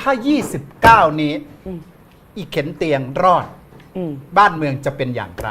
ถ้า 29 นี้ อีเข็นเตียงรอด อืม บ้านเมืองจะเป็นอย่างไร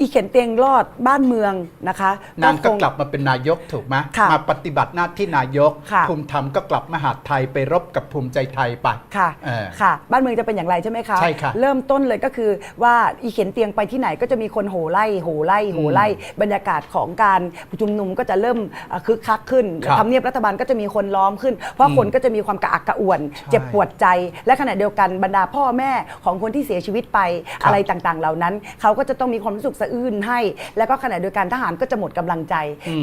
อีเข็นเตียงรอดบ้านเมืองนะคะนางก็คงกลับมาเป็นนายกถูกไหมค่ะมาปฏิบัติหน้าที่นายก ค่ะ ภูมิธรรมก็กลับมหาดไทยไปรบกับภูมิใจไทยไป ค่ะเออค่ะ บ้านเมืองจะเป็นอย่างไรใช่ไหมคะใช่ค่ะเริ่มต้นเลยก็คือว่าอีเข็นเตียงไปที่ไหนก็จะมีคนโห่ไล่โห่ไล่โห่ไล่ บรรยากาศของการชุมนุมก็จะเริ่มเอ่อคึกคักขึ้นครับทำเนียบรัฐบาลก็จะมีคนล้อมขึ้น เพราะคนก็จะมีความกระอักกระอ่วนใช่เจ็บปวดใจ และขณะเดียวกันบรรดาพ่อแม่ของคนที่เสียชีวิตไปครับ อะไรต่างๆ เหล่านั้น เขาก็จะต้องมีความรู้สึกสะอื้นให้ แล้วก็ขณะเดียวกันทหารก็จะหมดกำลังใจ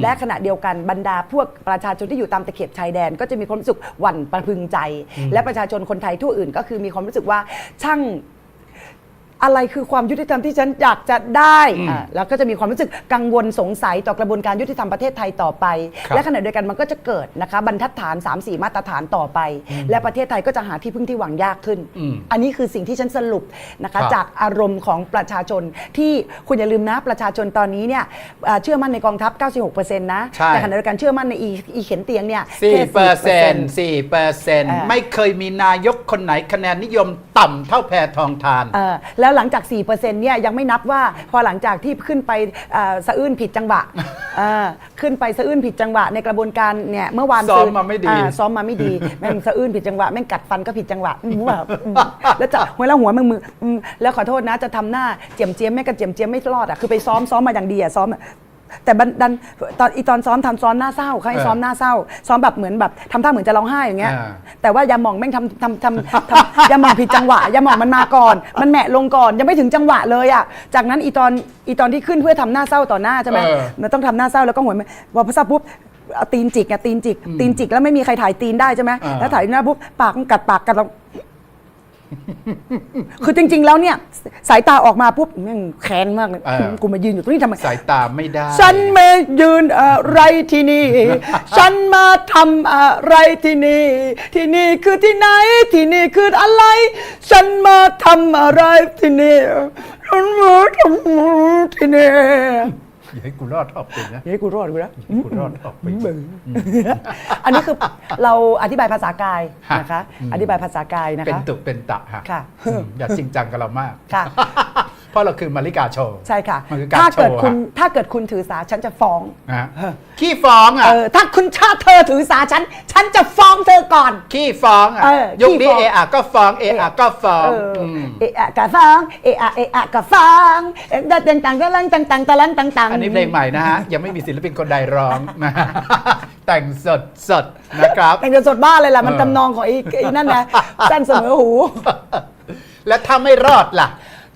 และขณะเดียวกันบรรดาพวกประชาชนที่อยู่ตามตะเข็บชายแดน ก็จะมีความรู้สึกหวั่นประพึงใจ และประชาชนคนไทยทั่วอื่น ก็คือมีความรู้สึกว่าช่าง อะไรคือความยุติธรรมที่ฉันอยากจะได้อ่าแล้วก็จะมีความรู้สึกกังวลสงสัยต่อกระบวนการยุติธรรมประเทศไทยต่อไป ครับและขณะเดียวกันมันก็จะเกิดนะคะบรรทัดฐาน 3 4 มาตรฐานต่อไป และประเทศไทยก็จะหาที่พึ่งที่หวังยากขึ้น อืมอันนี้คือสิ่งที่ฉันสรุปนะครัคะ บ จากอารมณ์ของประชาชนที่คุณอย่าลืมนะประชาชนตอนนี้เนี่ยอ่าเชื่อมั่นในกองทัพ 96%นะใช่ แต่ขณะเดียวกันเชื่อมั่นในอีอีเข็นเตียงเนี่ยสี่แค่ เปอร์เซ็นต์4%สี่เปอร์เซ็นต์อ่า ไม่เคยมีนายกคนไหนคะแนนนิยม ต่ำเท่าแพทองทาน เออแล้วหลังจาก4%เนี่ยยังไม่นับว่าพอหลังจากที่ขึ้นไปเอ่อสะอื้นผิดจังหวะเออขึ้นไปสะอื้นผิดจังหวะในกระบวนการเนี่ยเมื่อวานซ้อมซืนมาไม่ดี อ่ซ้อมมาไม่ดีแม่งสะอื้นผิดจังหวะแม่งกัดฟันก็ผิดจังหวะอืมแบบอืมแล้วจะหัวแล้วหัวมึงมืออืมแล้วขอโทษนะจะทำหน้าเจียมเจียมแม่งก็เจียมเจียมไม่รอดอะคือไปซ้อมซ้อมมาอย่างดีอะซ้อมอะ แต่บันดันตอนอีตอนซ้อมทำซ้อมหน้าเศร้าเขาให้เออซ้อมหน้าเศร้า ซ้อมแบบเหมือนแบบทำท่าเหมือนจะร้องไห้อย่างเงี้ยอ่าแต่ว่ายาหมองแม่งทำทำทำทำยาหมองผิดจังหวะยาหมองมันมาก่อน มันแหมะลงก่อนยังไม่ถึงจังหวะเลยอะ จากนั้นอีตอนอีตอนที่ขึ้นเพื่อทำหน้าเศร้าต่อหน้าใช่ไหมเออมันต้องทำหน้าเศร้าแล้วก็หัวมันพอพอเศร้าปุ๊บเอาตีนจิกไงตีนจิกตีนจิกแล้วไม่มีใครถ่ายตีนได้ใช่ไหมอ่าแล้วถ่ายหน้าปุ๊บปากมันกัดปากกัดเรา คือจริง ๆ แล้วเนี่ย สายตาออกมาปุ๊บแม่งแค้นมากเลยเออ กูมายืนอยู่ตรงนี้ทำไม สายตาไม่ได้ ฉันมายืนอะไรที่นี่ ฉันมาทำอะไรที่นี่ ที่นี่คือที่ไหน ที่นี่คืออะไร ฉันมาทำอะไรที่นี่ฉันมาทำอะไรที่นี่ อย่าให้กูรอดออกไปนะเฮ้ยกูรอดกูแล้วกูรอดออกไปอันนี้คือเราอธิบายภาษากายฮะนะคะอืมอธิบายภาษากายนะเป็นคะตุเป็นตะฮะค่ะอืมอย่าจริงจังกับเรามากค่ะ เพราะเราคือมาริกาโชว์ใช่ค่ะ มันคือการถ้าโชเกิดว์คุณอะถ้าเกิดคุณถือสาฉันจะฟ้อง นะฮะขี้ฟ้องอะเออ ถ้าคุณชาติเธอถือสาฉัน ฉันจะฟ้องเธอก่อน ขี้ฟ้องอะเออยุคนี้ขี้ฟ้อง เออะก็ฟ้องเออะก็ฟ้องเออมเอะอะกะฟังเอะอะเอะอะกะฟังเอะต่างต่างตะลังต่างต่างตะลังต่างต่าง อันนี้เพลงใหม่นะฮะ ยังไม่มีศิลปินคนใดร้องนะฮะ แต่งสดสดๆนะครับ แต่งจะสดบ้าเลยล่ะ มันเออตำนองของไอ้ไอ้นั่นนะ สั้นเสมอหู แล้วถ้าไม่รอดล่ะ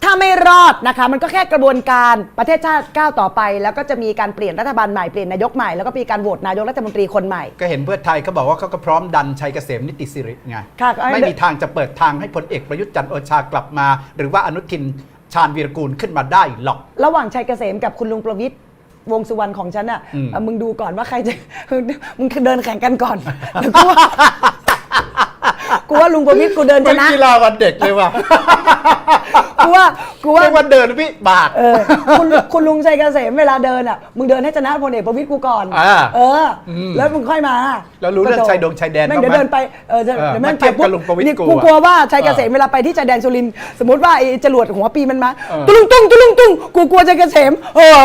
ถ้าไม่รอดนะคะ มันก็แค่กระบวนการประเทศชาติก้าวต่อไป แล้วก็จะมีการเปลี่ยนรัฐบาลใหม่ เปลี่ยนนายกใหม่ แล้วก็มีการโหวตนายกรัฐมนตรีคนใหม่ ก็เห็นเพื่อไทยเขาบอกว่าเขาก็พร้อมดันชัยเกษมนิติสิริไง ค่ะก็ไม่มีทางจะเปิดทางให้พลเอกประยุทธ์จันทร์โอชากลับมา หรือว่าอนุทินชาญวีรกูลขึ้นมาได้หรอก ระหว่างชัยเกษมกับคุณลุงประวิตยวงษ์สุวรรณของฉันอะอืม เอ่อมึงดูก่อนว่าใครจะ มึงเดินแข่งกันก่อนแล้วกูว่ากูว่าลุงประวิตยกูเดินชเป็นนะ กีฬาวันเด็กเลยว่ะ กูว่ากูว่าเรียกว่าเดินวิบากเออคุณคุณลุงชัยเกษมเวลาเดินอะมึงเดินให้ชนะพลเอกประวิตยกูก่อนอ่าเอออ ม แล้วมึงค่อยมาแล้วรู้เรื่องชายดงชายแดนแม่งบ้างไหมเดี๋ยวเดินไปเออจะเออเดี๋ยวแม่งมาเทียบกับลุงประวิตรนี่กูกูอะกลัวว่าชัยเกษมเออเวลาไปที่ชายแดนสุรินทร์สมมติว่าไอ้จรวดหัวปีมันมาเออ ตุลุงตุ้งตุลุงตุ้งกูกลัวชัยเกษมเออ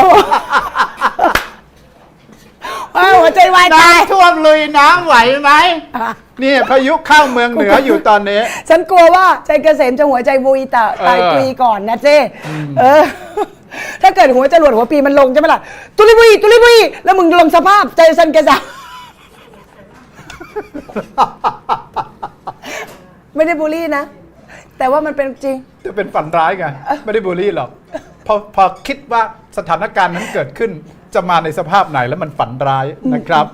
เอ้าหัวใจวายตาย น้ำท่วมลุยน้ำไหวไหมนี่พายุเข้าเมืองเหนืออยู่ตอนนี้ ฉันกลัวว่าชัยเกษมจะหัวใจวุยตาตายเออตุยก่อนนะเจ้เออ ถ้าเกิดหัวจรวดหัวปีมันลงใช่ไหมล่ะ ตุลิบุยตุลิบุยแล้วมึงลงสภาพใจฉันเกษมไม่ได้บูลลี่นะ แต่ว่ามันเป็นจริง จะเป็นฝันร้ายไง ไม่ได้บูลลี่หรอกพอพอคิดว่าสถานการณ์นั้นเกิดขึ้น จะมาในสภาพไหนแล้วมันฝันร้ายนะครับ